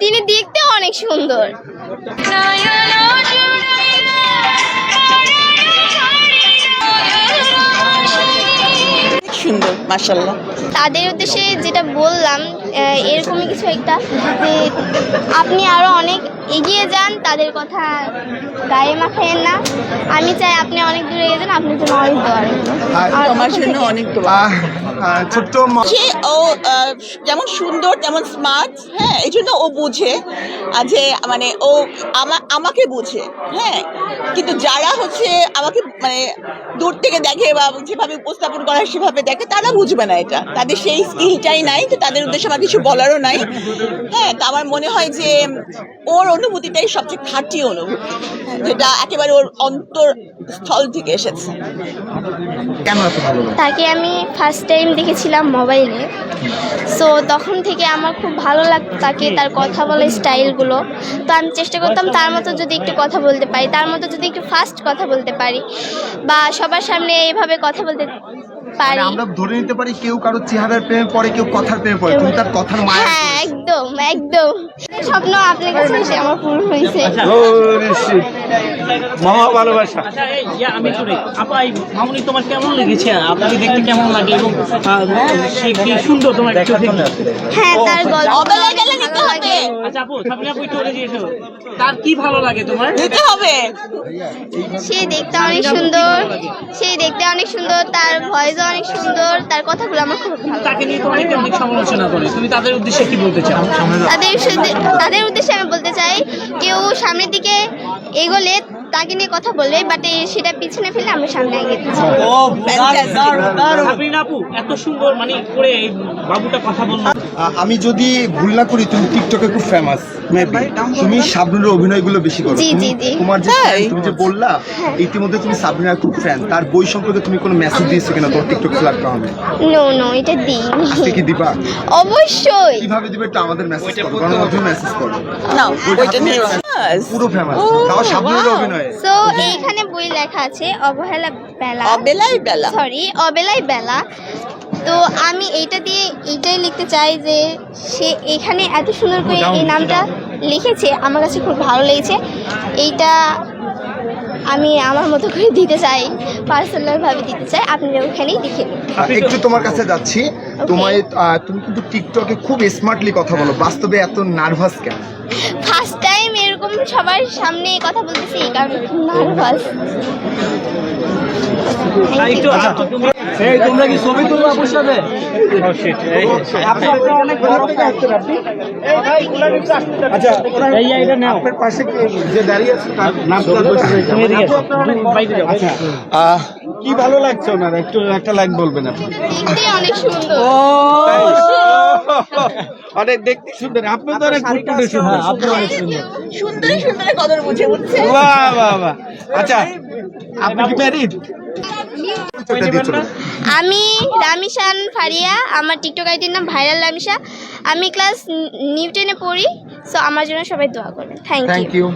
তিনি দেখতে অনেক সুন্দর। সুন্দর মাসাল্লাহ তাদের উদ্দেশ্যে যেটা বললাম এরকমই কিছু একটা যে আপনি আরও অনেক এগিয়ে যান তাদের কথা গায়ে মাখেন না। আমি চাই আপনি অনেক দূরে আপনার জন্য অনেক দোয়া। তোমার জন্য অনেক দোয়া ছোট্ট সে ও আহ, যেমন সুন্দর তেমন স্মার্ট হ্যাঁ এই জন্য ও বুঝে যে মানে ও আমা- আমাকে বুঝে হ্যাঁ। কিন্তু যারা হচ্ছে আমাকে মানে দূর থেকে দেখে বা যেভাবে উপস্থাপন করা সেভাবে দেখে তারা বুঝবে না এটা। তাদের সেই স্কিলটাই নাই তো তাদের উদ্দেশ্যে আমার কিছু বলারও নাই। হ্যাঁ তা আমার মনে হয় যে ওর অনুভূতিটাই সবচেয়ে খাঁটি অনুভূতি যেটা একেবারে ওর অন্তরস্থল থেকে এসেছে? তাকে আমি ফার্স্ট টাইম দেখেছিলাম মোবাইলে সো তখন থেকে আমার খুব ভালো লাগতো তাকে তার কথা বলার স্টাইলগুলো তো আমি চেষ্টা করতাম তার মতো যদি একটু কথা বলতে পারি তার মতো যদি একটু ফাস্ট কথা বলতে পারি বা সবার সামনে এইভাবে কথা বলতে মানে পারি। আমরা ধরে নিতে পারি কেউ কারও চেহারার প্রেমে পড়ে কেউ কথার প্রেমে পড়ে তুমি তার কথার মায়া হ্যাঁ একদম একদম। স্বপ্ন আপনার কাছে এসে আমার পূরণ হয়েছে। মামা ভালোবাসা। আচ্ছা আমি শুনি। আপা মামুনি তোমার কেমন লেগেছে? আপনাকে দেখতে কেমন লাগে? এবং সে কি সুন্দর তোমার হ্যাঁ তার গল্প। অবেলায় গেলে নিতে হবে। আচ্ছা আপু সাবিনা আপু একটু ওরে তার কি ভালো লাগে তোমার? হবে। সে দেখতে অনেক সুন্দর। সে দেখতে অনেক সুন্দর তার ভয়েসও অনেক সুন্দর তার কথাগুলো আমার খুব ভালো তাকে নিয়ে তো অনেকে অনেক সমালোচনা করে। তুমি তাদের উদ্দেশ্যে কি বলতে চাও? তাদের তাদের উদ্দেশ্যে আমি বলতে চাই কেউ সামনের দিকে এগোলে তাকে নিয়ে কথা বলবে বাট সেটা পিছনে ফেলে আমরা সামনে এগিয়ে দিচ্ছি। এত সুন্দর মানে করে বাবুটা কথা বলল। আমি যদি ভুল না করি তুমি টিকটকে খুব ফেমাস তুমি শাবনুরের অভিনয়গুলো বেশি করো। তুমি-। তোমার যে তাই? তুমি যে বললা ইতিমধ্যে তুমি সাবরিনার খুব ফ্যান তার বই সম্পর্কে তুমি কোনো মেসেজ দিয়েছ কিনা তোর টিকটক প্ল্যাটফর্মে নো নো এটা দিই আজকে কি দিবা? অবশ্যই। কীভাবে দিবে একটু আমাদের মেসেজ করো গণমাধ্যমে মেসেজ করো। না ওইটা নিয়ে পুরো ফেমাস তাও শাবনুরের অভিনয়ে। সো এইখানে বই লেখা আছে অবহেলা বেলা। অবেলাই বেলা। সরি অবেলাই বেলা। তো আমি এইটা দিয়ে এইটাই লিখতে চাই যে সে এখানে এত সুন্দর করে এই নামটা লিখেছে আমার কাছে খুব ভালো লেগেছে। এইটা আমি আমার মতো করে দিতে চাই পার্সোনালভাবে দিতে চাই। আপনারা ওখানেই দেখে একটু তোমার কাছে যাচ্ছি। তোমায় তুমি কিন্তু টিকটকে খুব স্মার্টলি কথা বলো। বাস্তবে এত নার্ভাস কেন? ফার্স্ট টাইম সবার সামনে কথা বলতেছি এই কারণে খুব নার্ভাস একটু আচ্ছা, তুমি- এই তোমরা কি ছবি তুলবো আপুর সাথে? অনেক আচ্ছা এই এটা নাও। আপনার পাশে যে দাঁড়িয়ে আছে তার নামটা তুমি এদিকে এসো। বাইরে যাও আহ, কি ভালো লাগছে ওনার? একটু একটা লাইন বলবেন আপনি। অনেক সুন্দর। অনেক দেখতে সুন্দর। আপনি তো অনেক ফুটফুটে সুন্দর। আপনি অনেক সুন্দর। সুন্দরী সুন্দরী কদর বুঝে বুঝছে বাহ বাহ বাহ। আচ্ছা আপনি কি ম্যারিড আমি রামিশান ফারিয়া আমার টিকটক আইডির নাম ভাইরাল রামিশা। আমি ক্লাস নিউ টেনে পড়ি সো আমার জন্য সবাই দোয়া করবেন। Thank you